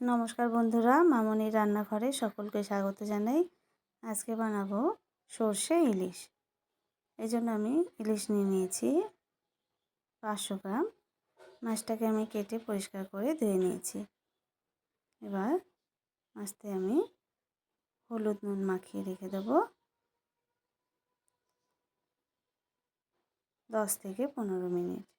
নমস্কার বন্ধুরা, মামনির রান্নাঘরে সকলকে স্বাগত জানাই। আজকে বানাবো সর্ষে ইলিশ। এই জন্য আমি ইলিশ নিয়ে নিয়েছি পাঁচশো গ্রাম। মাছটাকে আমি কেটে পরিষ্কার করে ধুয়ে নিয়েছি। এবার মাছতে আমি হলুদ নুন মাখিয়ে রেখে দেবো। দশ থেকে পনেরো মিনিট।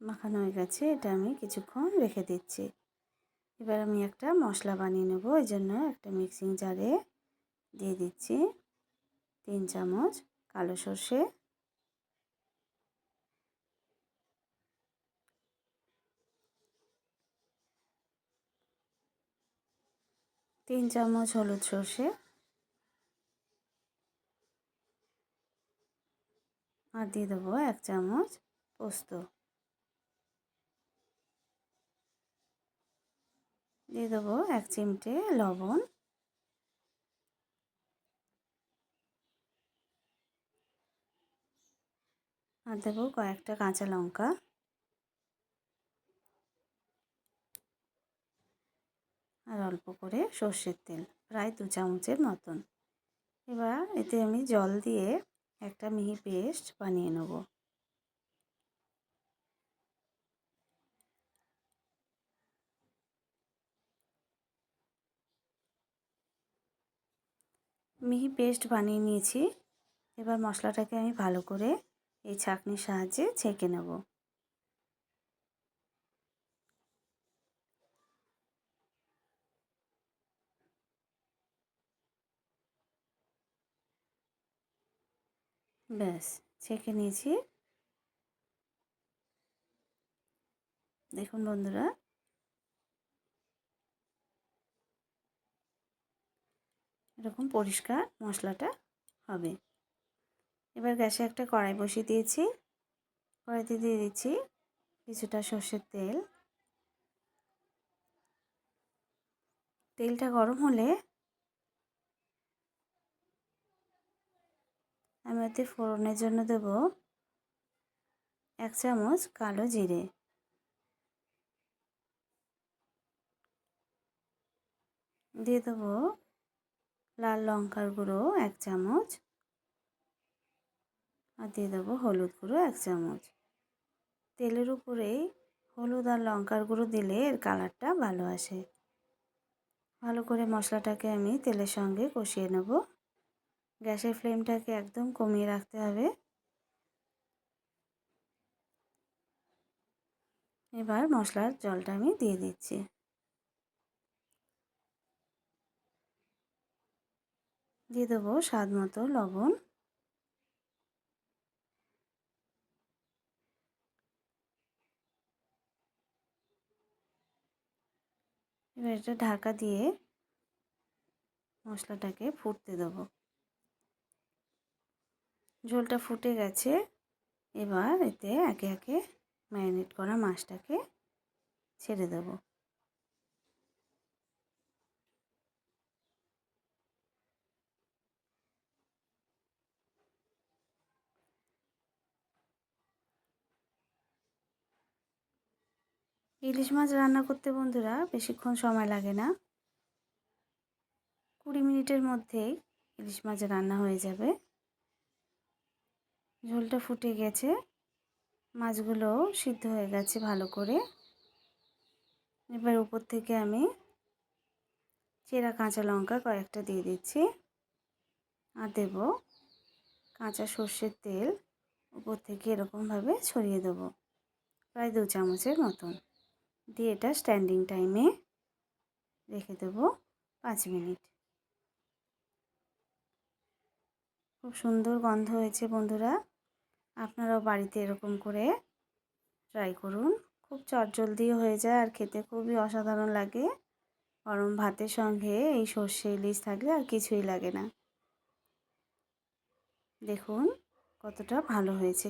মাখানো হয়ে গেছে, এটা আমি কিছুক্ষণ রেখে দিচ্ছি। এবার আমি একটা মশলা বানিয়ে নেব, ওই জন্য একটা মিক্সিং জারে দিয়ে দিচ্ছি তিন চামচ কালো সর্ষে। তিন চামচ হলুদ সর্ষে। আর দিয়ে দেবো এক চামচ পোস্ত। দিয়ে দেবো এক চিমটে লবণ। আর দেবো কয়েকটা কাঁচা লঙ্কা। আর অল্প করে সর্ষের তেল, প্রায় দু চামচের মতন। এবার এতে আমি জল দিয়ে একটা মিহি পেস্ট বানিয়ে নেব। মিহি পেস্ট বানিয়ে নিয়েছি। এবার মশলাটাকে আমি ভালো করে এই ছাঁকনির সাহায্যে ছেঁকে নেব। ব্যাস, ছেঁকে নিয়েছি। দেখুন বন্ধুরা এরকম পরিষ্কার মশলাটা হবে। এবার গ্যাসে একটা কড়াই বসিয়ে দিয়েছি। কড়াইতে দিয়ে দিচ্ছি কিছুটা সর্ষের তেল। তেলটা গরম হলে আমি ওতে ফোড়নের জন্য দেব এক চামচ কালো জিরে। দিয়ে দেবো লাল লঙ্কার গুঁড়ো এক চামচ। আর দিয়ে দেবো হলুদ গুঁড়ো এক চামচ। তেলের উপরেই হলুদ আর লঙ্কার গুঁড়ো দিলে এর কালারটা ভালো আসে। ভালো করে মশলাটাকে আমি তেলের সঙ্গে কষিয়ে নেব। গ্যাসের ফ্লেমটাকে একদম কমিয়ে রাখতে হবে। এবার মশলার জলটা আমি দিয়ে দিচ্ছি। দিয়ে দেবো স্বাদ মতো লবণ। এবার এটা ঢাকা দিয়ে মশলাটাকে ফুটতে দেবো। ঝোলটা ফুটে গেছে, এবার এতে একে একে ম্যারিনেট করা মাছটাকে ছেড়ে দেবো। ইলিশ মাছ রান্না করতে বন্ধুরা বেশিক্ষণ সময় লাগে না। কুড়ি মিনিটের মধ্যেই ইলিশ মাছ রান্না হয়ে যাবে। ঝোলটা ফুটে গেছে। মাছগুলো সিদ্ধ হয়ে গেছে ভালো করে। এবার উপর থেকে আমি চেরা কাঁচা লঙ্কা কয়েকটা দিয়ে দিচ্ছি আর দেব কাঁচা সর্ষের তেল। উপর থেকে এরকমভাবে ছড়িয়ে দেবো, প্রায় দু চামচের মতন। দিয়ে এটা স্ট্যান্ডিং টাইমে রেখে দেবো পাঁচ মিনিট। খুব সুন্দর গন্ধ হয়েছে বন্ধুরা। আপনারাও বাড়িতে এরকম করে ট্রাই করুন। খুব চটজলদিও হয়ে যায় আর খেতে খুবই অসাধারণ লাগে। গরম ভাতের সঙ্গে এই সর্ষে ইলিশ থাকলে আর কিছুই লাগে না। দেখুন কতটা ভালো হয়েছে।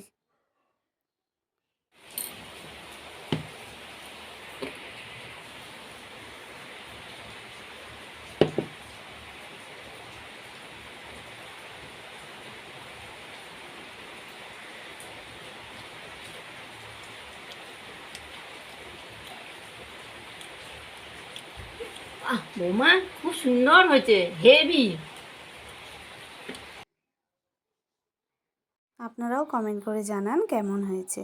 বৌমা খুব সুন্দর হয়েছে হেভি। আপনারাও কমেন্ট করে জানান কেমন হয়েছে।